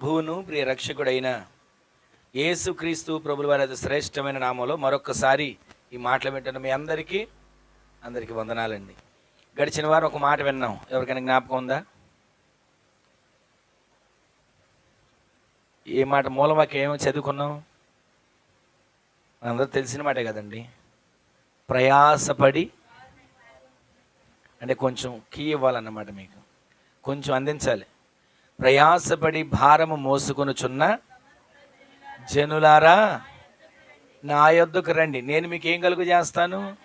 ప్రభువును ప్రియ రక్షకుడైన యేసుక్రీస్తు ప్రభుల వారి శ్రేష్టమైన నామంలో మరొకసారి ఈ మాటలు వింటున్న మీ అందరికీ అందరికీ వందనాలండి. గడిచిన వారం ఒక మాట విన్నాం. ఎవరికైనా జ్ఞాపకం ఉందా? ఏ మాట మూలవాక్యం ఏమో చదువుకున్నాం? అందరూ తెలిసిన మాటే కదండి. ప్రయాసపడి అంటే కొంచెం కీ ఇవ్వాలన్నమాట మీకు. కొంచెం అందించాలి. ప్రయాసపడి భారము మోసుకొనుచున్న జనులారా నా యొద్దకు రండి. నేను మీకు ఏం కలుగు చేస్తాను?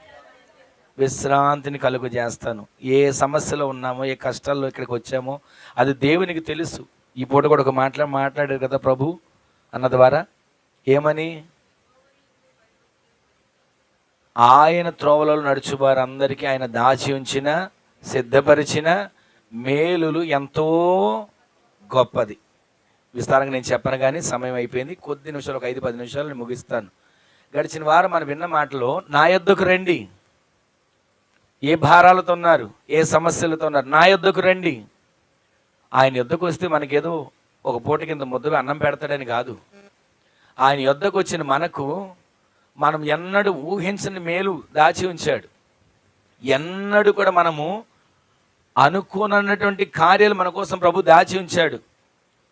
విశ్రాంతిని కలుగు చేస్తాను. ఏ సమస్యలో ఉన్నామో ఏ కష్టాల్లో ఇక్కడికి వచ్చామో అది దేవునికి తెలుసు. ఈ పూట కూడా ఒక మాట్లా మాట్లాడారు కదా ప్రభు అన్న ద్వారా. ఏమని? ఆయన త్రోవలలో నడుచువారందరికీ ఆయన దాచి ఉంచిన సిద్ధపరిచిన మేలులు ఎంతో గొప్పది. విస్తారంగా నేను చెప్పను కానీ సమయం అయిపోయింది. కొద్ది నిమిషాలు ఒక ఐదు పది నిమిషాలు నేను ముగిస్తాను. గడిచిన వారం మనం విన్న మాటలో నా యొద్దకు రండి. ఏ భారాలతో ఉన్నారు ఏ సమస్యలతో ఉన్నారు నా యొద్దకు రండి. ఆయన యొద్దకు వస్తే మనకేదో ఒక పూట కింద ముద్దగా అన్నం పెడతాడని కాదు. ఆయన యొద్దకు వచ్చిన మనకు మనం ఎన్నడూ ఊహించని మేలు దాచి ఉంచాడు. ఎన్నడూ కూడా మనము అనుకోనన్నటువంటి కార్యాలు మన కోసం ప్రభు దాచి ఉంచాడు.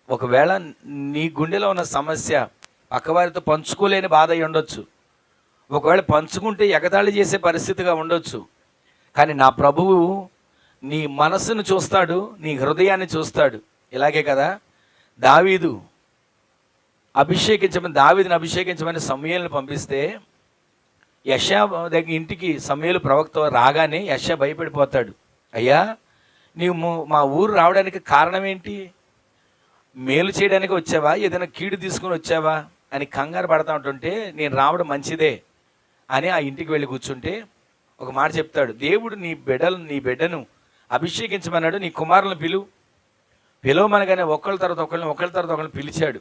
ఒకవేళ నీ గుండెలో ఉన్న సమస్య పక్కవారితో పంచుకోలేని బాధ అయి ఉండొచ్చు. ఒకవేళ పంచుకుంటే ఎగతాళి చేసే పరిస్థితిగా ఉండొచ్చు. కానీ నా ప్రభువు నీ మనస్సును చూస్తాడు నీ హృదయాన్ని చూస్తాడు. ఇలాగే కదా? దావీదు అభిషేకించమని దావీదుని అభిషేకించమని సమయాలను పంపిస్తే యశా దగ్గర ఇంటికి సమయాలు ప్రవక్త రాగానే యశ భయపడిపోతాడు. అయ్యా నీవు మా ఊరు రావడానికి కారణం ఏంటి? మేలు చేయడానికి వచ్చావా? ఏదైనా కీడు తీసుకుని వచ్చావా? అని కంగారు పడతా ఉంటుంటే నేను రావడం మంచిదే అని ఆ ఇంటికి వెళ్ళి కూర్చుంటే ఒక మాట చెప్తాడు. దేవుడు నీ బిడ్డలు నీ బిడ్డను అభిషేకించమన్నాడు నీ కుమారులను పిలువు పిలవమనగానే ఒకళ్ళ తర్వాత ఒకళ్ళని ఒకళ్ళ తర్వాత ఒకళ్ళని పిలిచాడు.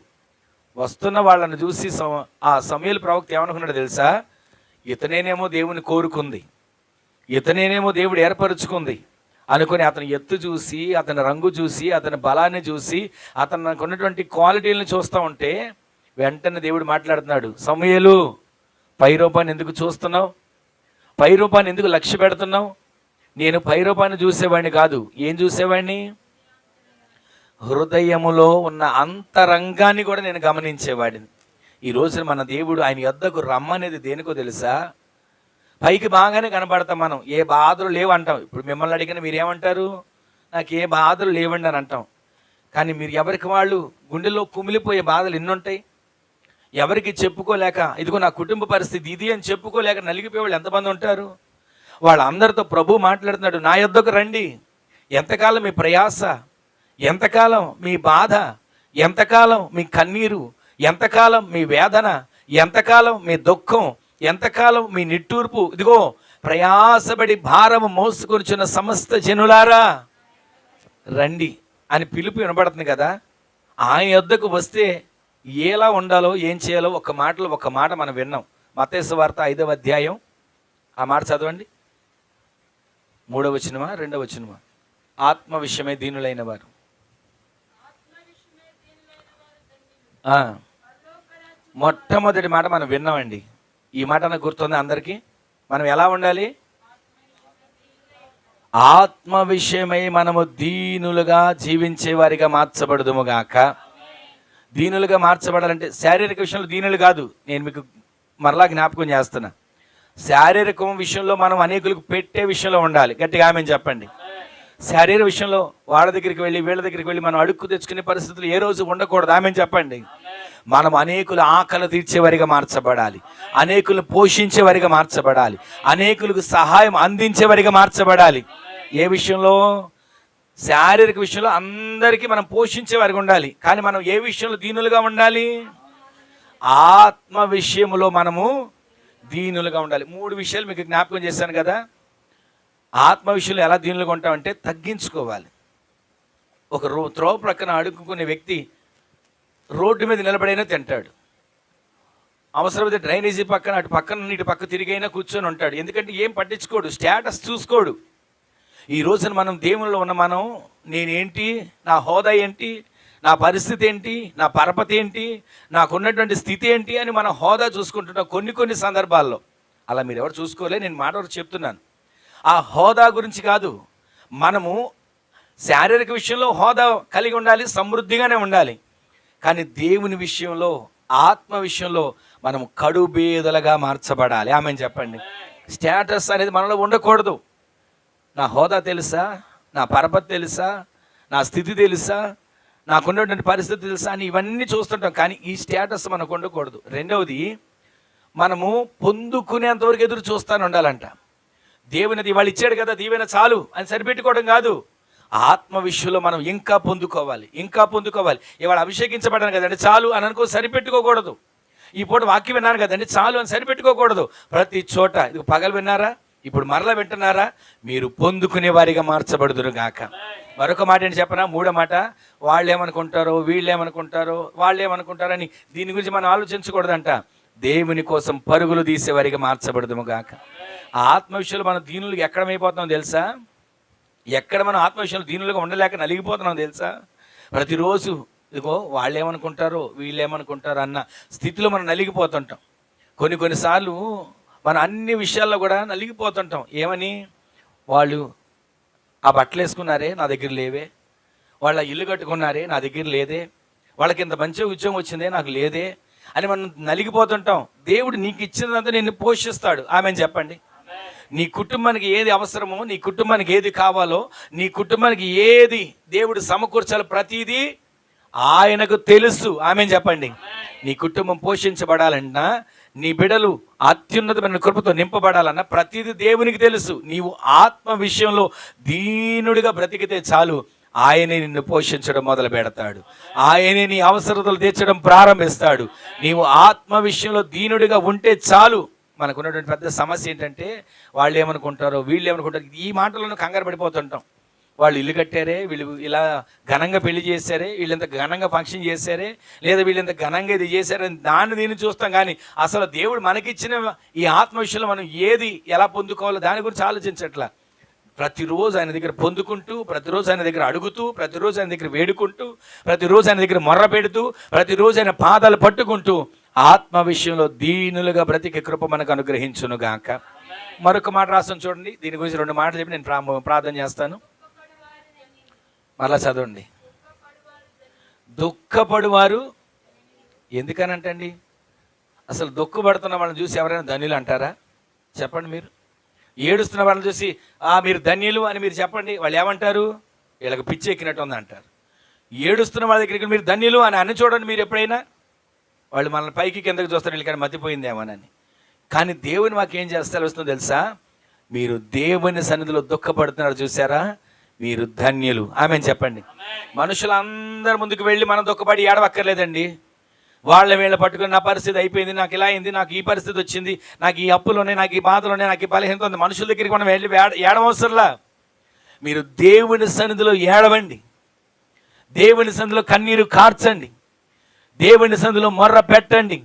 వస్తున్న వాళ్ళని చూసి సమ- ఆ సమయలు ప్రవక్త ఏమనుకున్నాడు తెలుసా? ఇతనేనేమో దేవుని కోరుకుంది. ఇతనేనేమో దేవుడు ఏర్పరుచుకుంది. అనుకుని అతని ఎత్తు చూసి అతని రంగు చూసి అతని బలాన్ని చూసి అతనికి ఉన్నటువంటి క్వాలిటీలను చూస్తూ ఉంటే వెంటనే దేవుడు మాట్లాడుతున్నాడు సమయలు పై రూపాన్ని ఎందుకు చూస్తున్నావు? పై రూపాన్ని ఎందుకు లక్ష్య పెడుతున్నావు? నేను పై రూపాన్ని చూసేవాడిని కాదు. ఏం చూసేవాడిని? హృదయములో ఉన్న అంతరంగాన్ని కూడా నేను గమనించేవాడిని. ఈ రోజున మన దేవుడు ఆయన యొద్దకు రమ్మనేది దేనికో తెలుసా? పైకి బాగానే కనబడతాం మనం. ఏ బాధలు లేవు అంటాం. ఇప్పుడు మిమ్మల్ని అడిగిన మీరు ఏమంటారు నాకు ఏ బాధలు లేవండి అని అంటాం. కానీ మీరు ఎవరికి వాళ్ళు గుండెలో కుమిలిపోయే బాధలు ఎన్నుంటాయి? ఎవరికి చెప్పుకోలేక ఇదిగో నా కుటుంబ పరిస్థితి ఇది అని చెప్పుకోలేక నలిగిపోయే వాళ్ళు ఎంతమంది ఉంటారు? వాళ్ళందరితో ప్రభు మాట్లాడుతున్నాడు నా యొద్దకు రండి. ఎంతకాలం మీ ప్రయాస? ఎంతకాలం మీ బాధ? ఎంతకాలం మీ కన్నీరు? ఎంతకాలం మీ వేదన? ఎంతకాలం మీ దుఃఖం? ఎంతకాలం మీ నిట్టూర్పు? ఇదిగో ప్రయాసపడి భారము మోసుకొనిచున్న సమస్త జనులారా రండి అని పిలుపు వినబడుతుంది కదా. ఆయన యొద్దకు వస్తే ఎలా ఉండాలో ఏం చేయాలో ఒక మాటలో ఒక మాట మనం విన్నాం. మతేశ్వ వార్త ఐదవ అధ్యాయం. ఆ మాట చదవండి. మూడవ వచనమా రెండవ వచనమా? ఆత్మ విషయమే దీనులైన వారు. మొట్టమొదటి మాట మనం విన్నామండి. ఈ మాట నాకు గుర్తుంది అందరికీ? మనం ఎలా ఉండాలి? ఆత్మ విషయమై మనము దీనులుగా జీవించే వారిగా మార్చబడదుము గాక. దీనులుగా మార్చబడాలంటే శారీరక విషయంలో దీనులు కాదు. నేను మీకు మరలా జ్ఞాపకం చేస్తున్నా. శారీరకం విషయంలో మనం అనేకులకు పెట్టే విషయంలో ఉండాలి. గట్టిగా ఆమె చెప్పండి. శారీరక విషయంలో వాళ్ళ దగ్గరికి వెళ్ళి వీళ్ళ దగ్గరికి వెళ్ళి మనం అడుక్కు తెచ్చుకునే పరిస్థితులు ఏ రోజు ఉండకూడదు. ఆమె చెప్పండి. మనం అనేకులు ఆకలి తీర్చేవారిగా మార్చబడాలి. అనేకులు పోషించేవారిగా మార్చబడాలి. అనేకులకు సహాయం అందించేవారిగా మార్చబడాలి. ఏ విషయంలో? శారీరక విషయంలో అందరికీ మనం పోషించేవారిగా ఉండాలి. కానీ మనం ఏ విషయంలో దీనులుగా ఉండాలి? ఆత్మ విషయంలో మనము దీనులుగా ఉండాలి. మూడు విషయాలు మీకు జ్ఞాపకం చేశాను కదా. ఆత్మ విషయంలో ఎలా దీనులుగా ఉంటామంటే తగ్గించుకోవాలి. ఒక రో త్రోవ ప్రక్కన అడుక్కునే వ్యక్తి రోడ్డు మీద నిలబడైనా తింటాడు. అవసరమైతే డ్రైనేజీ పక్కన అటు పక్కన ఇటు పక్క తిరిగైనా కూర్చొని ఉంటాడు. ఎందుకంటే ఏం పట్టించుకోడు స్టేటస్ చూసుకోడు. ఈ రోజున మనం దేవుల్లో ఉన్న మనం నేనేంటి నా హోదా ఏంటి నా పరిస్థితి ఏంటి నా పరపతి ఏంటి నాకున్నటువంటి స్థితి ఏంటి అని మనం హోదా చూసుకుంటున్నాం కొన్ని కొన్ని సందర్భాల్లో. అలా మీరు ఎవరు చూసుకోలే నేను మాట చెప్తున్నాను. ఆ హోదా గురించి కాదు మనము శారీరక విషయంలో హోదా కలిగి ఉండాలి సమృద్ధిగానే ఉండాలి. కానీ దేవుని విషయంలో ఆత్మ విషయంలో మనం కడుబేదలుగా మార్చబడాలి. ఆమె చెప్పండి. స్టేటస్ అనేది మనలో ఉండకూడదు. నా హోదా తెలుసా? నా పరపతి తెలుసా? నా స్థితి తెలుసా? నాకున్నటువంటి పరిస్థితి తెలుసా? అని ఇవన్నీ చూస్తుంటాం. కానీ ఈ స్టేటస్ మనకు ఉండకూడదు. రెండవది మనము పొందుకునేంతవరకు ఎదురు చూస్తాను ఉండాలంట. దేవునిది వాళ్ళు ఇచ్చాడు కదా దీవెన చాలు అని సరిపెట్టుకోవడం కాదు. ఆత్మ విషయంలో మనం ఇంకా పొందుకోవాలి ఇంకా పొందుకోవాలి. ఇవాళ అభిషేకించబడ్డాను కదండి చాలు అని అనుకో సరిపెట్టుకోకూడదు. ఈ పూట వాక్యం విన్నాను కదండి చాలు అని సరిపెట్టుకోకూడదు. ప్రతి చోట ఇది పగలు విన్నారా? ఇప్పుడు మరల వింటున్నారా? మీరు పొందుకునే వారిగా మార్చబడుదురు గాక. మరొక మాట ఏంటి చెప్పనా? మూడో మాట వాళ్ళు ఏమనుకుంటారో వీళ్ళు ఏమనుకుంటారో వాళ్ళు ఏమనుకుంటారని దీని గురించి మనం ఆలోచించకూడదంట. దేవుని కోసం పరుగులు తీసేవారిగా మార్చబడదుము గాక. ఆ ఆత్మ విషయంలో మనం దీనులు ఎక్కడమైపోతున్నాం తెలుసా? ఎక్కడ మనం ఆత్మ విషయంలో ఉండలేక నలిగిపోతున్నాం తెలుసా? ప్రతిరోజు ఇదిగో వాళ్ళు ఏమనుకుంటారో వీళ్ళు ఏమనుకుంటారో అన్న స్థితిలో మనం నలిగిపోతుంటాం. కొన్ని కొన్నిసార్లు మనం అన్ని విషయాల్లో కూడా నలిగిపోతుంటాం. ఏమని? వాళ్ళు ఆ బట్టలు వేసుకున్నారే నా దగ్గర లేవే. వాళ్ళ ఇల్లు కట్టుకున్నారే నా దగ్గర లేదే. వాళ్ళకి ఇంత మంచి ఉద్యోగం వచ్చిందే నాకు లేదే. అని మనం నలిగిపోతుంటాం. దేవుడు నీకు ఇచ్చినంత నిన్ను పోషిస్తాడు. ఆమె చెప్పండి. నీ కుటుంబానికి ఏది అవసరమో నీ కుటుంబానికి ఏది కావాలో నీ కుటుంబానికి ఏది దేవుడు సమకూర్చాలో ప్రతిదీ ఆయనకు తెలుసు. ఆమె చెప్పండి. నీ కుటుంబం పోషించబడాలన్నా నీ బిడలు అత్యున్నతమైన కృపతో నింపబడాలన్నా ప్రతిదీ దేవునికి తెలుసు. నీవు ఆత్మ విషయంలో దీనుడిగా బ్రతికితే చాలు. ఆయనే నిన్ను పోషించడం మొదలు పెడతాడు. ఆయనే నీ అవసరతలు తీర్చడం ప్రారంభిస్తాడు. నీవు ఆత్మ విషయంలో దీనుడిగా ఉంటే చాలు. మనకు ఉన్నటువంటి పెద్ద సమస్య ఏంటంటే వాళ్ళు ఏమనుకుంటారో వీళ్ళు ఏమనుకుంటారు ఈ మాటలను కంగారు పడిపోతుంటాం. వాళ్ళు ఇల్లు కట్టారే వీళ్ళు ఇలా ఘనంగా పెళ్ళి చేశారే వీళ్ళంత ఘనంగా ఫంక్షన్ చేశారే లేదా వీళ్ళంత ఘనంగా ఇది చేశారని దాన్ని దీన్ని చూస్తాం. కానీ అసలు దేవుడు మనకిచ్చిన ఈ ఆత్మ విషయంలో మనం ఏది ఎలా పొందుకోవాలో దాని గురించి ఆలోచించట్లా. ప్రతిరోజు ఆయన దగ్గర పొందుకుంటూ ప్రతిరోజు ఆయన దగ్గర అడుగుతూ ప్రతిరోజు ఆయన దగ్గర వేడుకుంటూ ప్రతిరోజు ఆయన దగ్గర మొర్ర పెడుతూ ప్రతిరోజు ఆయన పాదాలు పట్టుకుంటూ ఆత్మ విషయంలో దీనులుగా బ్రతికి కృప మనకు అనుగ్రహించును గాక. మరొక మాట రాస్తాను చూడండి. దీని గురించి రెండు మాటలు చెప్పి నేను ప్రా- ప్రార్థన చేస్తాను. మరలా చదవండి. దుఃఖపడువారు ఎందుకనంటండి? అసలు దుఃఖపడుతున్న వాళ్ళని చూసి ఎవరైనా ధన్యులు అంటారా? చెప్పండి మీరు. ఏడుస్తున్న వాళ్ళని చూసి ఆ మీరు ధన్యులు అని మీరు చెప్పండి. వాళ్ళు ఏమంటారు? వీళ్ళకి పిచ్చి ఎక్కినట్టు ఉంది అంటారు ఏడుస్తున్న వాళ్ళ దగ్గరికి మీరు ధన్యులు అని అని చూడండి మీరు ఎప్పుడైనా. వాళ్ళు మనల్ని పైకి కిందకి చూస్తారు వీళ్ళకి మతిపోయిందేమోనని కానీ దేవుని మాకు ఏం చేస్తారు వస్తుందో తెలుసా? మీరు దేవుని సన్నిధిలో దుఃఖపడుతున్నారు చూసారా? మీరు ధన్యులు. ఆమె చెప్పండి. మనుషులందరి ముందుకు వెళ్ళి మనం దుఃఖపడి ఏడవక్కర్లేదండి. వాళ్ళ వీళ్ళ పట్టుకుని నా పరిస్థితి అయిపోయింది నాకు ఇలా అయింది నాకు ఈ పరిస్థితి వచ్చింది నాకు ఈ అప్పులు ఉన్నాయి నాకు ఈ బాధలోనే నాకు ఈ బలహీనత ఉంది. మనుషుల దగ్గరికి మనం వెళ్ళి ఏడ ఏడవసరంలా? మీరు దేవుని సన్నిధిలో ఏడవండి. దేవుని సన్నిధిలో కన్నీరు కార్చండి. దేవుని సందులో మొర్ర పెట్టండి.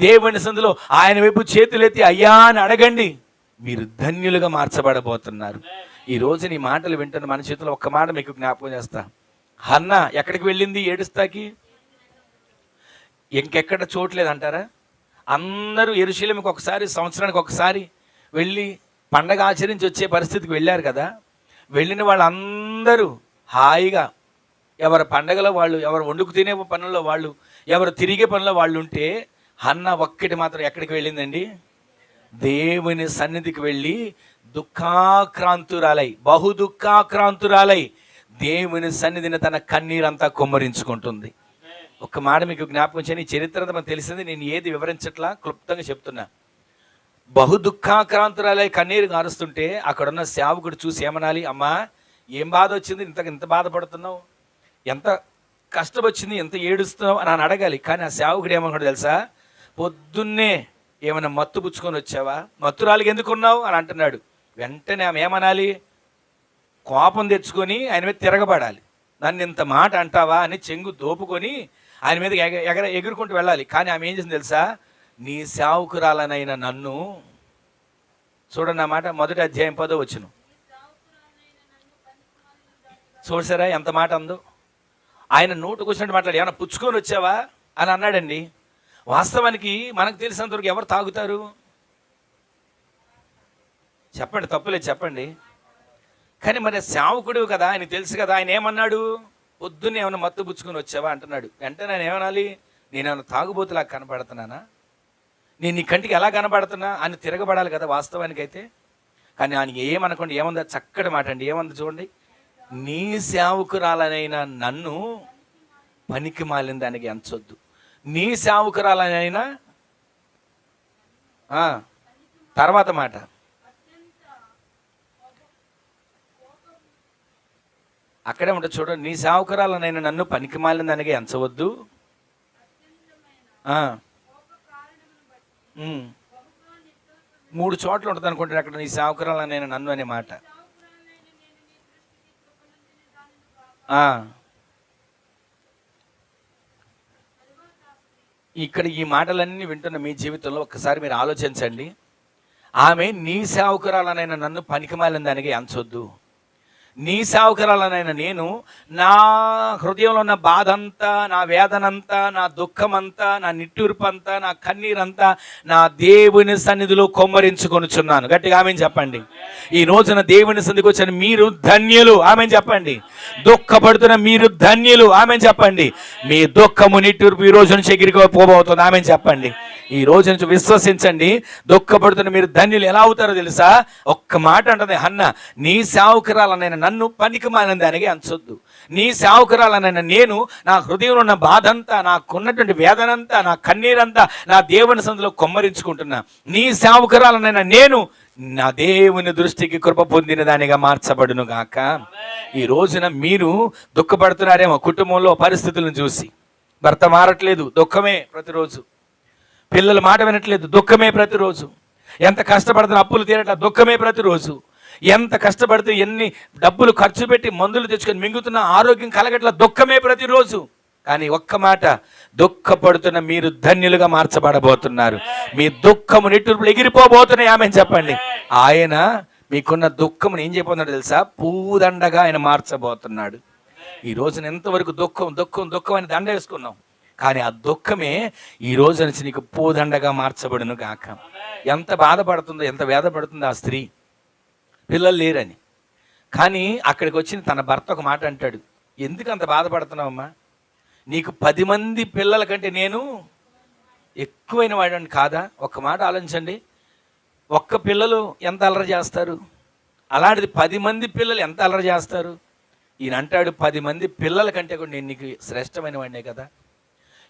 దేవుని సందులో ఆయన వైపు చేతులెత్తి అయ్యా అని అడగండి. మీరు ధన్యులుగా మార్చబడబోతున్నారు. ఈ రోజు నీ మాటలు వింటున్న మన చేతిలో ఒక్క మాట మీకు జ్ఞాపకం చేస్తా. హన్న ఎక్కడికి వెళ్ళింది ఏడుస్తాకి? ఇంకెక్కడ చోట్లేదు అంటారా అందరూ ఎరుశీలమికి ఒకసారి సంవత్సరానికి ఒకసారి వెళ్ళి పండగ ఆచరించి వచ్చే పరిస్థితికి వెళ్ళారు కదా. వెళ్ళిన వాళ్ళందరూ హాయిగా ఎవరి పండగలో వాళ్ళు ఎవరు వండుకు తినే పనుల్లో వాళ్ళు ఎవరు తిరిగే పనిలో వాళ్ళు ఉంటే అన్న ఒక్కటి మాత్రం ఎక్కడికి వెళ్ళిందండి? దేవుని సన్నిధికి వెళ్ళి దుఃఖాక్రాంతురాలై బహు దుఃఖాక్రాంతురాలై దేవుని సన్నిధిని తన కన్నీరంతా కుమ్మరించుకుంటుంది. ఒక మాట మీకు జ్ఞాపకం చేయని చరిత్ర మనకు తెలిసింది నేను ఏది వివరించట్లా? క్లుప్తంగా చెప్తున్నా. బహు దుఃఖాక్రాంతురాలై కన్నీరు కారుస్తుంటే అక్కడున్న సేవకుడు చూసి ఏమనాలి అమ్మా ఏం బాధ వచ్చింది? ఇంత ఇంత బాధపడుతున్నావు? ఎంత కష్టం వచ్చింది ఎంత ఏడుస్తున్నావు అని అడగాలి. కానీ ఆ సేవకుడు ఏమన్నాడు తెలుసా? పొద్దున్నే ఏమైనా మత్తు పుచ్చుకొని వచ్చావా? మత్తురాలికి ఎందుకు ఉన్నావు? అని అంటున్నాడు. వెంటనే ఆమె ఏమనాలి? కోపం తెచ్చుకొని ఆయన మీద తిరగబడాలి. నన్ను ఇంత మాట అంటావా? అని చెంగు దోపుకొని ఆయన మీద ఎగ ఎగర ఎగురుకుంటూ వెళ్ళాలి. కానీ ఆమె ఏం చేసింది తెలుసా? నీ సేవకురాలనైన నన్ను చూడండి ఆ మాట మొదటి అధ్యాయం పదో వచ్చును చూసారా ఎంత మాట అందో? ఆయన నోటు కూర్చున్నట్టు మాట్లాడి. ఏమైనా పుచ్చుకొని వచ్చావా? అని అన్నాడండి. వాస్తవానికి మనకు తెలిసినంతవరకు ఎవరు తాగుతారు? చెప్పండి తప్పులేదు చెప్పండి. కానీ మరి సేవకుడు కదా ఆయన తెలుసు కదా ఆయన ఏమన్నాడు? పొద్దున్నే ఏమైనా మత్తు పుచ్చుకొని వచ్చావా? అంటున్నాడు. వెంటనే నేను ఏమనాలి? నేనేమైనా తాగుబోతులా కనపడుతున్నానా? నేను నీ కంటికి ఎలా కనపడుతున్నా? అని తిరగబడాలి కదా వాస్తవానికి అయితే కానీ ఆయనకి ఏమనకుండా ఏముందా? చక్కటి మాట అండి. ఏముంది చూడండి. నీ సేవకురాలనైనా నన్ను పనికి మాలిన దానికి ఎంచొద్దు. నీ సేవకురాలనైనా ఆ, తర్వాత మాట. అక్కడే ఉంటుంది చూడండి నీ సేవకురాలనైనా నన్ను పనికి మాలిన దానికి ఎంచవద్దు. మూడు చోట్ల ఉంటుంది అనుకుంటాను అక్కడ నీ సేవకురాలనైనా నన్ను అనే మాట. ఇక్కడ ఈ మాటలన్నీ వింటున్న మీ జీవితంలో ఒక్కసారి మీరు ఆలోచించండి. ఆమె నీ సేవకురాలనైనా నన్ను పనికిమాలిన దానికి ఎంచొద్దు. నీ సేవకురాలనైనా నేను నా హృదయంలో ఉన్న బాధ అంతా నా వేదనంతా నా దుఃఖమంతా నా నిట్టూర్పంతా నా కన్నీరంతా నా దేవుని సన్నిధిలో కొమ్మరించుకొనుచున్నాను. గట్టిగా ఆమె చెప్పండి. ఈ రోజున దేవుని సన్నిధికి వచ్చిన మీరు ధన్యులు. ఆమె చెప్పండి. దుఃఖపడుతున్న మీరు ధన్యులు. ఆమె చెప్పండి. మీ దుఃఖము నిట్టూర్పు ఈ రోజు నుంచి ఎగిరికి పోబోతుంది. ఆమె చెప్పండి. ఈ రోజు నుంచి విశ్వసించండి. దుఃఖపడుతున్న మీరు ధన్యులు ఎలా అవుతారో తెలుసా? ఒక్క మాట అంటది. అన్న నీ సేవకురాలనైనా నన్ను పనికి మాలిన దానికి అంచొద్దు. నీ సేవకురాలనైనా నేను నా హృదయంలో ఉన్న బాధంతా నాకున్నటువంటి వేదనంతా నా కన్నీరంతా నా దేవుని సందులో కొమ్మరించుకుంటున్నా. నీ సేవకురాలనైనా నేను నా దేవుని దృష్టికి కృప పొందిన దానిగా మార్చబడును గాక. ఈ రోజున మీరు దుఃఖపడుతున్నారేమో కుటుంబంలో పరిస్థితులను చూసి. భర్త మారట్లేదు దుఃఖమే ప్రతిరోజు. పిల్లలు మాట వినట్లేదు దుఃఖమే ప్రతిరోజు. ఎంత కష్టపడుతున్న అప్పులు తీరట్ల దుఃఖమే ప్రతిరోజు. ఎంత కష్టపడితే ఎన్ని డబ్బులు ఖర్చు పెట్టి మందులు తెచ్చుకొని మింగుతున్న ఆరోగ్యం కలగట్ల దుఃఖమే ప్రతిరోజు. కానీ ఒక్క మాట దుఃఖపడుతున్న మీరు ధన్యులుగా మార్చబడబోతున్నారు. మీ దుఃఖము నిట్టూర్పులు ఎగిరిపోబోతున్నాయి ఆమె చెప్పండి. ఆయన మీకున్న దుఃఖమును ఏం చెప్పబోతున్నాడు తెలుసా? పూదండగా ఆయన మార్చబోతున్నాడు. ఈ రోజున ఎంతవరకు దుఃఖం దుఃఖం దుఃఖం అని దండ వేసుకున్నాం. కానీ ఆ దుఃఖమే ఈ రోజు నుంచి నీకు పూదండగా మార్చబడును గాక. ఎంత బాధపడుతుందో ఎంత వేదపడుతుందో ఆ స్త్రీ పిల్లలు లేరని. కానీ అక్కడికి వచ్చిన తన భర్త ఒక మాట అంటాడు. ఎందుకు అంత బాధపడుతున్నావమ్మా? నీకు పది మంది పిల్లల కంటే నేను ఎక్కువైన వాడని కాదా? ఒక్క మాట ఆలోచించండి. ఒక్క పిల్లలు ఎంత అలర చేస్తారు? అలాంటిది పది మంది పిల్లలు ఎంత అలర చేస్తారు? ఈయన అంటాడు పది మంది పిల్లల కంటే కూడా నేను నీకు శ్రేష్టమైన వాడినే కదా.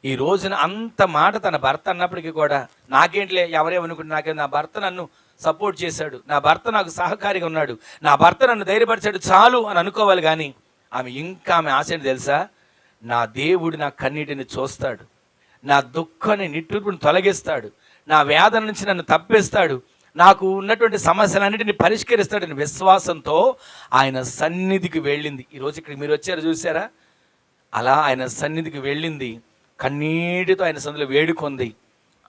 ఈ రోజున అంత మాట తన భర్త అన్నప్పటికీ కూడా నాకేంటిలే ఎవరేమనుకుంటే నాకే నా భర్త నన్ను సపోర్ట్ చేశాడు. నా భర్త నాకు సహకారిగా ఉన్నాడు. నా భర్త నన్ను ధైర్యపరిచాడు చాలు అని అనుకోవాలి కానీ ఆమె ఇంకా ఆమె ఆశ తెలుసా? నా దేవుడు నా కన్నీటిని చూస్తాడు. నా దుఃఖాన్ని నిట్టూర్పుని తొలగిస్తాడు. నా వేదన నుంచి నన్ను తప్పిస్తాడు. నాకు ఉన్నటువంటి సమస్యలన్నిటిని పరిష్కరిస్తాడని విశ్వాసంతో ఆయన సన్నిధికి వెళ్ళింది. ఈరోజు ఇక్కడ మీరు వచ్చారు చూసారా అలా ఆయన సన్నిధికి వెళ్ళింది. కన్నీటితో ఆయన సందులో వేడుకొంది.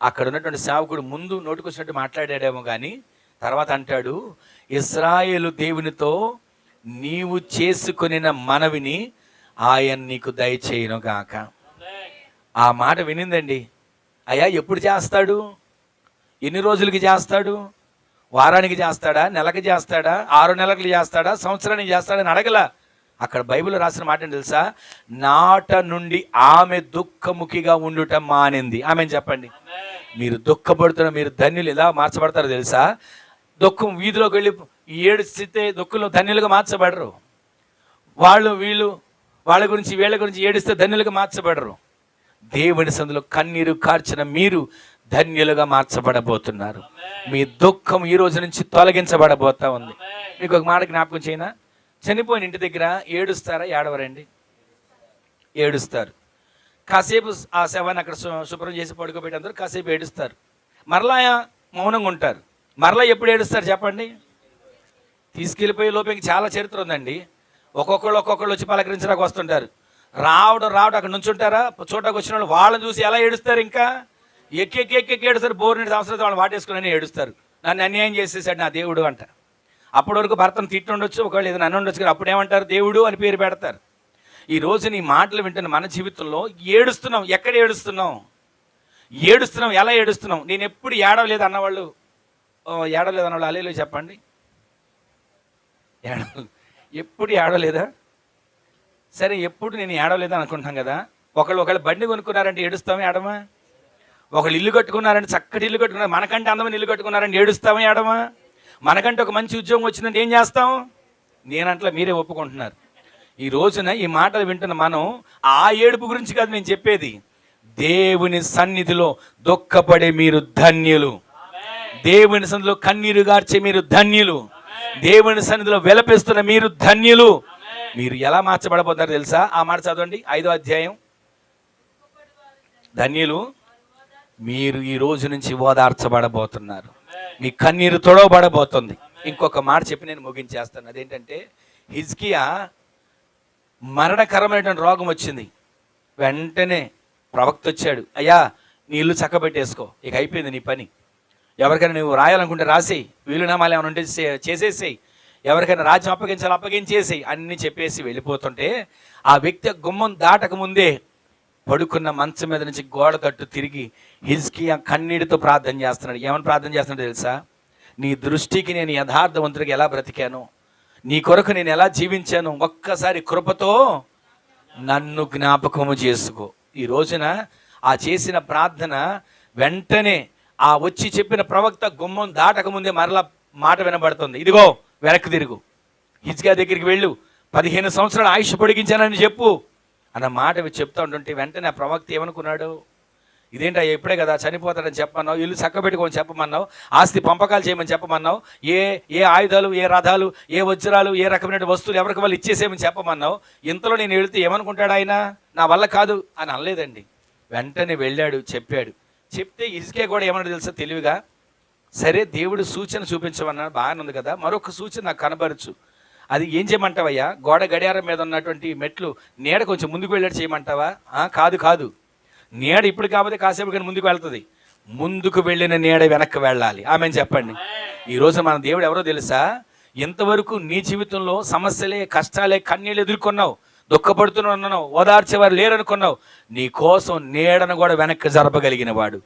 అక్కడ ఉన్నటువంటి సేవకుడు ముందు నోటుకొచ్చినట్టు మాట్లాడాడేమో కానీ తర్వాత అంటాడు ఇస్రాయేలు దేవునితో నీవు చేసుకునిన మనవిని ఆయన నీకు దయచేయను గాక. ఆ మాట వినిందండి. అయ్యా ఎప్పుడు చేస్తాడు? ఎన్ని రోజులకి చేస్తాడు? వారానికి చేస్తాడా? నెలకి చేస్తాడా? ఆరు నెలలకు చేస్తాడా? సంవత్సరానికి చేస్తాడని అడగల. అక్కడ బైబిల్ రాసిన మాట తెలుసా? నాట నుండి ఆమె దుఃఖముఖిగా ఉండుట మానింది. ఆమె చెప్పండి? మీరు దుఃఖపడుతున్న మీరు ధన్యులు ఎలా మార్చబడతారో తెలుసా? దుఃఖం వీధిలోకి వెళ్ళి ఏడిస్తే దుఃఖంలో ధన్యులుగా మార్చబడరు. వాళ్ళు వీళ్ళు వాళ్ళ గురించి వీళ్ళ గురించి ఏడిస్తే ధన్యులుగా మార్చబడరు. దేవుని సందులో కన్నీరు కార్చిన మీరు ధన్యులుగా మార్చబడబోతున్నారు. మీ దుఃఖం ఈ రోజు నుంచి తొలగించబడబోతా ఉంది. మీకు ఒక మాట జ్ఞాపకం చేయనా? చనిపోయిన ఇంటి దగ్గర ఏడుస్తారా? ఏడవరండి. ఏడుస్తారు. కాసేపు ఆ శవాన్ని అక్కడ శుభ్రం చేసి పడుకోబెట్టేందరూ కాసేపు ఏడుస్తారు. మరలా మౌనంగా ఉంటారు. మరలా ఎప్పుడు ఏడుస్తారు చెప్పండి? తీసుకెళ్ళిపోయే లోపలికి చాలా చరిత్ర ఉందండి. ఒక్కొక్కళ్ళు ఒక్కొక్కళ్ళు వచ్చి పలకరించడానికి వస్తుంటారు. రావడం రావడం అక్కడ నుంచుంటారా చూడడానికి వచ్చిన వాళ్ళు వాళ్ళని చూసి ఎలా ఏడుస్తారు ఇంకా? ఎక్కి ఎక్కి ఎక్కి ఎక్కి ఏడుస్తారు బోర్ సంవత్సరాలు వాళ్ళు వాటేసుకుని ఏడుస్తారు నన్ను అన్యాయం చేసేసాడు నా దేవుడు అంట అప్పటి వరకు భర్తను తిట్టుండొచ్చు ఒకవేళ ఏదైనా అన్న ఉండొచ్చు కానీ అప్పుడు ఏమంటారు దేవుడు అని పేరు పెడతారు. ఈరోజు నీ మాటలు వింటున్న మన జీవితంలో ఏడుస్తున్నాం. ఎక్కడ ఏడుస్తున్నాం? ఏడుస్తున్నాం. ఎలా ఏడుస్తున్నాం? నేను ఎప్పుడు ఏడవలేదు అన్నవాళ్ళు. ఓ, ఏడవలేదు అన్నవాళ్ళు. అలేలో చెప్పండి. ఏడవ ఎప్పుడు ఏడవలేదా? సరే ఎప్పుడు నేను ఏడవలేదు అనుకుంటాం కదా. ఒకళ్ళు ఒకళ్ళు బండి కొనుక్కున్నారంటే ఏడుస్తామే ఏడమా ఒకళ్ళు ఇల్లు కట్టుకున్నారంటే చక్కటి ఇల్లు కట్టుకున్నారు. మనకంటే అందమైన ఇల్లు కట్టుకున్నారంటే ఏడుస్తామే ఏడమా మనకంటే ఒక మంచి ఉద్యోగం వచ్చిందంటే ఏం చేస్తాం? నేనంట్లా మీరే ఒప్పుకుంటున్నారు. ఈ రోజున ఈ మాటలు వింటున్న మనం ఆ ఏడుపు గురించి కాదు నేను చెప్పేది. దేవుని సన్నిధిలో దుఃఖపడే మీరు ధన్యులు. దేవుని సన్నిధిలో కన్నీరు గార్చే మీరు ధన్యులు. దేవుని సన్నిధిలో వెలపిస్తున్న మీరు ధన్యులు. మీరు ఎలా మార్చబడబోతారో తెలుసా? ఆ మాట చదవండి. ఐదో అధ్యాయం. ధన్యులు మీరు ఈ రోజు నుంచి ఓదార్చబడబోతున్నారు. మీ కన్నీరు తొడవబడబోతుంది. ఇంకొక మాట చెప్పి నేను ముగించేస్తాను. అదేంటంటే హిజ్కియా మరణకరమైనటువంటి రోగం వచ్చింది. వెంటనే ప్రవక్త వచ్చాడు అయ్యా నీ ఇల్లు చక్కబెట్టేసుకో ఇక అయిపోయింది నీ పని. ఎవరికైనా నువ్వు రాయాలనుకుంటే రాసేయి వీలునామాలు ఏమైనా ఉంటే చేసేసేయి. ఎవరికైనా రాజ్యం అప్పగించాలి అప్పగించేసేయి. అన్ని చెప్పేసి వెళ్ళిపోతుంటే ఆ వ్యక్తి గుమ్మం దాటక ముందే పడుకున్న మంచం మీద నుంచి గోడ తట్టు తిరిగి హిజ్కియా కన్నీటితో ప్రార్థన చేస్తున్నాడు. ఏమని ప్రార్థన చేస్తున్నాడు తెలుసా? నీ దృష్టికి నేను యథార్థవంతుడికి ఎలా బ్రతికాను? నీ కొరకు నేను ఎలా జీవించాను? ఒక్కసారి కృపతో నన్ను జ్ఞాపకము చేసుకో. ఈ రోజున ఆ చేసిన ప్రార్థన వెంటనే ఆ వచ్చి చెప్పిన ప్రవక్త గుమ్మం దాటకముందే మరలా మాట వినబడుతుంది. ఇదిగో వెనక్కి తిరుగు. హిజ్గా దగ్గరికి వెళ్ళు. పదిహేను సంవత్సరాలు ఆయుష్ పొడిగించానని చెప్పు. అన్న మాట చెప్తా ఉంటుంటే వెంటనే ఆ ప్రవక్త ఏమనుకున్నాడు? ఇదేంటా ఇప్పుడే కదా చనిపోతాడని చెప్పమన్నావు ఇల్లు చక్కబెట్టుకొని చెప్పమన్నావు ఆస్తి పంపకాలు చేయమని చెప్పమన్నావు ఏ ఏ ఆయుధాలు ఏ రథాలు ఏ వజ్రాలు ఏ రకమైన వస్తువులు ఎవరికి వాళ్ళు ఇచ్చేసేయమని చెప్పమన్నావు? ఇంతలో నేను వెళితే ఏమనుకుంటాడు ఆయన? నా వల్ల కాదు అని అనలేదండి. వెంటనే వెళ్ళాడు చెప్పాడు. చెప్తే ఇసుకే కూడా ఏమన్నా తెలుసా తెలివిగా? సరే దేవుడు సూచన చూపించమన్నాడు బాగానే ఉంది కదా మరొక సూచన నాకు కనబరచు. అది ఏం చేయమంటావయ్యా? గోడ గడియారం మీద ఉన్నటువంటి మెట్లు నీడ కొంచెం ముందుకు వెళ్ళాడు చేయమంటావా? ఆ, కాదు కాదు. నీడ ఇప్పుడు కాకపోతే కాసేపు కానీ ముందుకు వెళ్తుంది. ముందుకు వెళ్ళిన నీడ వెనక్కి వెళ్ళాలి. ఆమె చెప్పండి. ఈరోజు మన దేవుడు ఎవరో తెలుసా? ఇంతవరకు నీ జీవితంలో సమస్యలే కష్టాలే కన్నీళ్ళు ఎదుర్కొన్నావు. దుఃఖపడుతున్నావు ఓదార్చేవారు లేరనుకున్నావు. నీ కోసం నీడను కూడా వెనక్కి జరపగలిగిన వాడు.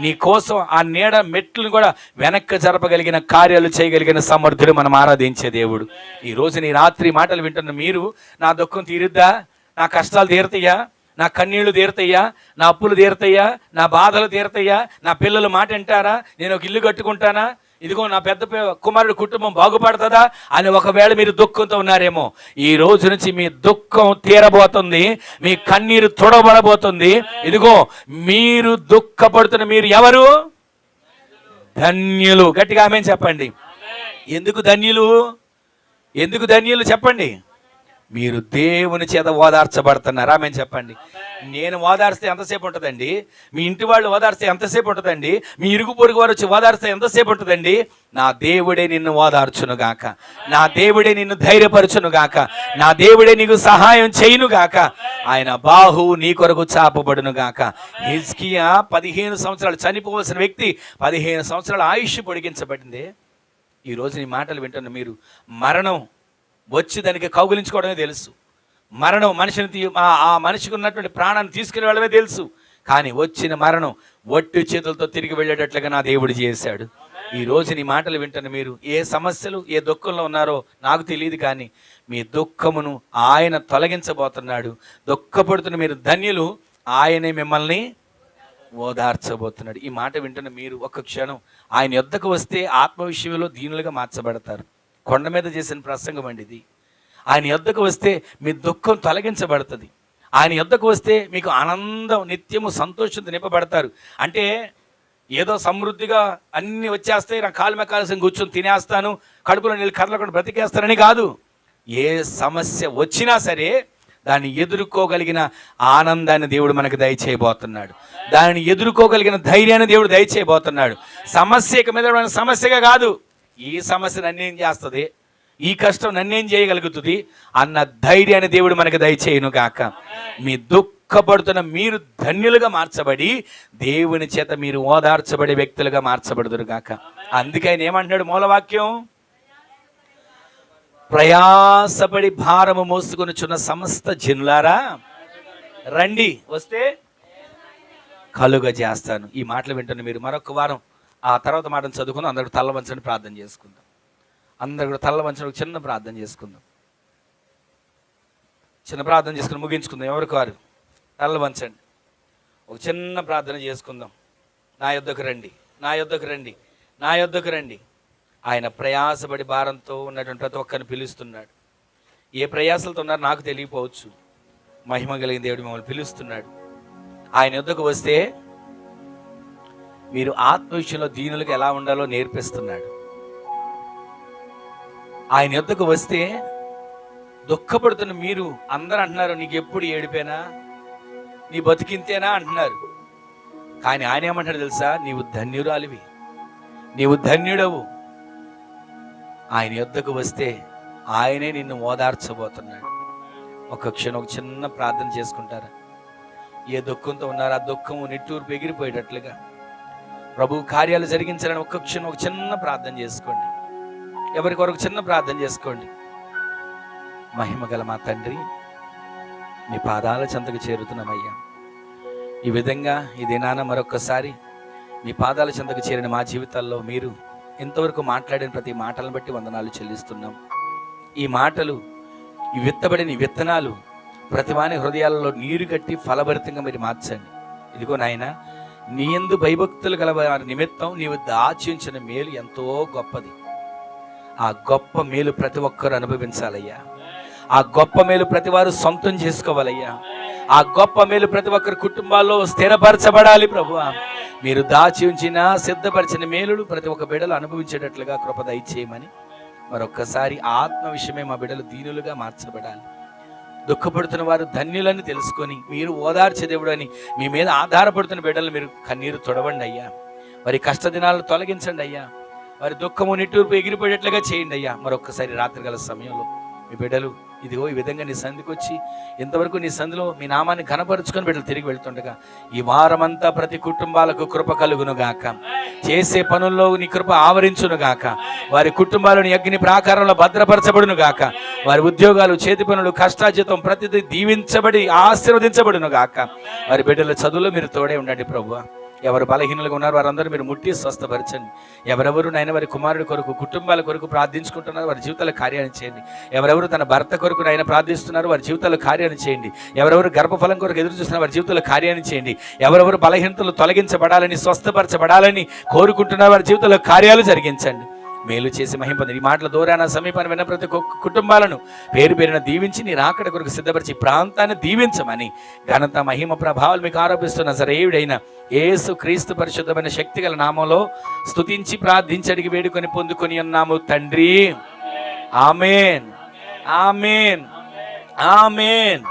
నీ కోసం ఆ నీడ మెట్లను కూడా వెనక్కి జరపగలిగిన కార్యాలు చేయగలిగిన సమర్థుడు మనం ఆరాధించే దేవుడు. ఈ రోజు నీ రాత్రి మాటలు వింటున్న మీరు నా దుఃఖం తీరుద్దా? నా కష్టాలు తీరుతాయా? నా కన్నీళ్ళు తీరుతాయా? నా అప్పులు తీరుతాయా? నా బాధలు తీరుతాయా? నా పిల్లలు మాట వింటారా? నేను ఒక ఇల్లు కట్టుకుంటానా? ఇదిగో నా పెద్ద కుమారుడు కుటుంబం బాగుపడుతుందా అని ఒకవేళ మీరు దుఃఖంతో ఉన్నారేమో ఈ రోజు నుంచి మీ దుఃఖం తీరబోతుంది మీ కన్నీరు తొడబడబోతుంది ఇదిగో మీరు దుఃఖపడుతున్న మీరు ఎవరు? ధన్యులు. గట్టిగా ఆమె చెప్పండి. ఎందుకు ధన్యులు? ఎందుకు ధన్యులు చెప్పండి. మీరు దేవుని చేత ఓదార్చబడుతున్నారు. ఆమె చెప్పండి. నేను ఓదార్స్తే ఎంతసేపు ఉంటుందండి? మీ ఇంటి వాళ్ళు ఓదార్స్తే ఎంతసేపు ఉంటుందండి? మీ ఇరుగు పొరుగు వారు వచ్చి ఓదార్స్తే ఎంతసేపు ఉంటుందండి? నా దేవుడే నిన్ను ఓదార్చును గాక. నా దేవుడే నిన్ను ధైర్యపరచును గాక. నా దేవుడే నీకు సహాయం చేయును గాక. ఆయన బాహు నీ కొరకు చాపబడును గాక. హిజ్కియా పదిహేను సంవత్సరాలు చనిపోవలసిన వ్యక్తి పదిహేను సంవత్సరాల ఆయుష్ పొడిగించబడింది. ఈ నీ మాటలు వింటున్న మీరు మరణం వచ్చి దానికి కౌగులించుకోవడమే తెలుసు. మరణం మనిషిని తీ ఆ మనిషికి ఉన్నటువంటి ప్రాణాన్ని తీసుకెళ్ళడమే తెలుసు. కానీ వచ్చిన మరణం ఒట్టి చేతులతో తిరిగి వెళ్ళేటట్లుగా నా దేవుడు చేశాడు. ఈ రోజు నీ మాటలు వింటున్న మీరు ఏ సమస్యలు ఏ దుఃఖంలో ఉన్నారో నాకు తెలియదు కానీ మీ దుఃఖమును ఆయన తొలగించబోతున్నాడు. దుఃఖపడుతున్న మీరు ధన్యులు ఆయనే మిమ్మల్ని ఓదార్చబోతున్నాడు. ఈ మాట వింటున్న మీరు ఒక్క క్షణం ఆయన యొద్దకు వస్తే ఆత్మ విషయంలో దీనులుగా మార్చబడతారు. కొండ మీద చేసిన ప్రసంగం అండి ఇది. ఆయన యొద్దకు వస్తే మీ దుఃఖం తొలగించబడుతుంది. ఆయన యొద్దకు వస్తే మీకు ఆనందం నిత్యము సంతోషంతో నింపబడతారు. అంటే ఏదో సమృద్ధిగా అన్నీ వచ్చేస్తే నా కాలు మెక్కాల్సిన కూర్చొని తినేస్తాను కడుపులో నీళ్ళు కర్రలకుండా బ్రతికేస్తానని కాదు. ఏ సమస్య వచ్చినా సరే దాన్ని ఎదుర్కోగలిగిన ఆనందాన్ని దేవుడు మనకు దయచేయబోతున్నాడు. దానిని ఎదుర్కోగలిగిన ధైర్యాన్ని దేవుడు దయచేయబోతున్నాడు. సమస్య ఇక మీద సమస్యగా కాదు. ఈ సమస్య నన్నేం చేస్తుంది? ఈ కష్టం నన్నేం చేయగలుగుతుంది? అన్న ధైర్యాన్ని దేవుడు మనకు దయచేయును గాక. మీ దుఃఖపడుతున్న మీరు ధన్యులుగా మార్చబడి దేవుని చేత మీరు ఓదార్చబడే వ్యక్తులుగా మార్చబడుదురు గాక. అందుకే ఆయన ఏమంటున్నాడు మూలవాక్యం? ప్రయాసపడి భారము మోసుకొనుచున్న సమస్త జనులారా రండి వస్తే కలుగ చేస్తాను ఈ మాటలు వింటున్న మీరు మరొక వారం ఆ తర్వాత మాటను చదువుకుందాం అందరూ తల్ల వంచని ప్రార్థన చేసుకుందాం. అందరు కూడా తల్ల వంచని ఒక చిన్న ప్రార్థన చేసుకుందాం. చిన్న ప్రార్థన చేసుకుని ముగించుకుందాం. ఎవరికి వారు? తల్ల వంచండి. ఒక చిన్న ప్రార్థన చేసుకుందాం. నా యొద్దకు రండి. నా యొద్దకు రండి. నా యొద్దకు రండి. ఆయన ప్రయాసపడి భారంతో ఉన్నటువంటి ప్రతి ఒక్కరిని పిలుస్తున్నాడు. ఏ ప్రయాసలతో ఉన్నారో నాకు తెలియపోవచ్చు. మహిమ కలిగిన దేవుడు మిమ్మల్ని పిలుస్తున్నాడు. ఆయన యొద్దకు వస్తే మీరు ఆత్మ విషయంలో దీనులకు ఎలా ఉండాలో నేర్పిస్తున్నాడు. ఆయన యొద్దకు వస్తే దుఃఖపడుతున్న మీరు అందరూ అంటున్నారు నీకు ఎప్పుడు ఏడిపోయినా నీ బతికింతేనా? అంటున్నారు. కానీ ఆయన ఏమంటాడు తెలుసా? నీవు ధన్యురాలివి. నీవు ధన్యుడవు. ఆయన యొద్దకు వస్తే ఆయనే నిన్ను ఓదార్చబోతున్నాడు. ఒక క్షణం ఒక చిన్న ప్రార్థన చేసుకుంటారా? ఏ దుఃఖంతో ఉన్నారో ఆ దుఃఖము నిట్టూరు ఎగిరిపోయేటట్లుగా. ప్రభు కార్యాలు జరిగించాలని ఒక్క క్షణం ఒక చిన్న ప్రార్థన చేసుకోండి. ఎవరి కొరకు చిన్న ప్రార్థన చేసుకోండి. మహిమ గల మా తండ్రి మీ పాదాల చెంతకు చేరుతున్నామయ్యా. ఈ విధంగా ఈ దినాన మరొక్కసారి మీ పాదాల చెంతకు చేరిన మా జీవితాల్లో మీరు ఇంతవరకు మాట్లాడిన ప్రతి మాటలను బట్టి వందనాలు చెల్లిస్తున్నాం. ఈ మాటలు ఈ విత్తబడిన విత్తనాలు ప్రతివాని హృదయాలలో నీరు కట్టి ఫలభరితంగా మీరు మార్చండి. ఇదిగో నాయనా నీ ఎందు భయభక్తులు గలవారి నిమిత్తం నీవు దాచి ఉంచిన మేలు ఎంతో గొప్పది. ఆ గొప్ప మేలు ప్రతి ఒక్కరు అనుభవించాలయ్యా. ఆ గొప్ప మేలు ప్రతి వారు సొంతం చేసుకోవాలయ్యా. ఆ గొప్ప మేలు ప్రతి ఒక్కరి కుటుంబాల్లో స్థిరపరచబడాలి ప్రభు మీరు దాచి ఉంచిన సిద్ధపరిచిన మేలులు ప్రతి ఒక్క బిడలు అనుభవించేటట్లుగా కృప దయచేయమని మరొక్కసారి ఆత్మ విషయమే మా బిడలు దీనులుగా మార్చబడాలి. దుఃఖపడుతున్న వారు ధన్యులని తెలుసుకొని మీరు ఓదార్చే దేవుడు అని మీ మీద ఆధారపడుతున్న బిడ్డలు మీరు కన్నీరు తొడవండి అయ్యా. వారి కష్ట దినాలను తొలగించండి అయ్యా. వారి దుఃఖము నిట్టూర్పు ఎగిరిపోయేట్లుగా చేయండి అయ్యా. మరొకసారి రాత్రి గల సమయంలో మీ బిడ్డలు ఇదిగో ఈ విధంగా నీ సంధికి వచ్చి ఇంతవరకు నీ సంధిలో మీ నామాన్ని ఘనపరుచుకొని బిడ్డలు తిరిగి వెళ్తుండగా ఈ వారమంతా ప్రతి కుటుంబాలకు కృప కలుగును గాక చేసే పనుల్లో నీ కృప ఆవరించును గాక వారి కుటుంబాలను అగ్ని ప్రాకారంలో భద్రపరచబడును గాక వారి ఉద్యోగాలు చేతి పనులు కష్టాజితం ప్రతిదీ దీవించబడి ఆశీర్వదించబడును గాక వారి బిడ్డల చదువులో మీరు తోడే ఉండండి ప్రభు ఎవరు బలహీనులుగా ఉన్నారు వారందరూ మీరు ముట్టి స్వస్థపరచండి. ఎవరెవరు నైనా వారి కుమారుడి కొరకు కుటుంబాల కొరకు ప్రార్థించుకుంటున్నారు వారి జీవితాల కార్యాన్ని చేయండి. ఎవరెవరు తన భర్త కొరకు నైనా ప్రార్థిస్తున్నారు వారి జీవితాల కార్యాన్ని చేయండి. ఎవరెవరు గర్భఫలం కొరకు ఎదురు చూస్తున్నారు వారి జీవితాల కార్యాన్ని చేయండి. ఎవరెవరు బలహీనతలు తొలగించబడాలని స్వస్థపరచబడాలని కోరుకుంటున్నారు వారి జీవితంలో కార్యాలు జరిగించండి. మేలు చేసి మహింపంది. ఈ మాటల దూరాన సమీపాన్ని విన్న ప్రతి ఒక్క కుటుంబాలను పేరు పేరున దీవించి నీ రాకడ కొరకు సిద్ధపరిచి ప్రాంతాన్ని దీవించమని ఘనత మహిమ ప్రభావాలు మీకు ఆరోపిస్తున్న సరే ఏవిడైన ఏసు క్రీస్తు పరిశుద్ధమైన శక్తి గల నామంలో స్తుతించి ప్రార్థించి అడిగి వేడుకొని పొందుకొని ఉన్నాము తండ్రి. ఆమెన్. ఆమెన్. ఆమెన్.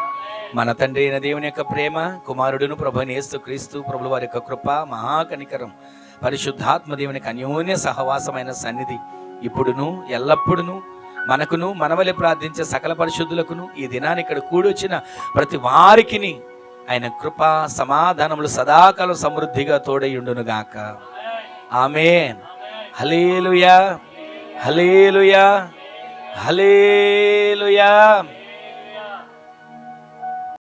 మన తండ్రి అయిన దేవుని యొక్క ప్రేమ కుమారుడును ప్రభు ఏసు క్రీస్తు ప్రభుల వారి యొక్క కృప మహాకనికరం పరిశుద్ధాత్మ దేవునికి అన్యోన్య సహవాసమైన సన్నిధి ఇప్పుడును ఎల్లప్పుడును మనకును మనవలి ప్రార్థించే సకల పరిశుద్ధులకును ఈ దినాన్ని ఇక్కడ కూడొచ్చిన ప్రతి వారికిని ఆయన కృప సమాధానములు సదాకాలం సమృద్ధిగా తోడయుండును గాక. ఆమెన్. Hallelujah hallelujah hallelujah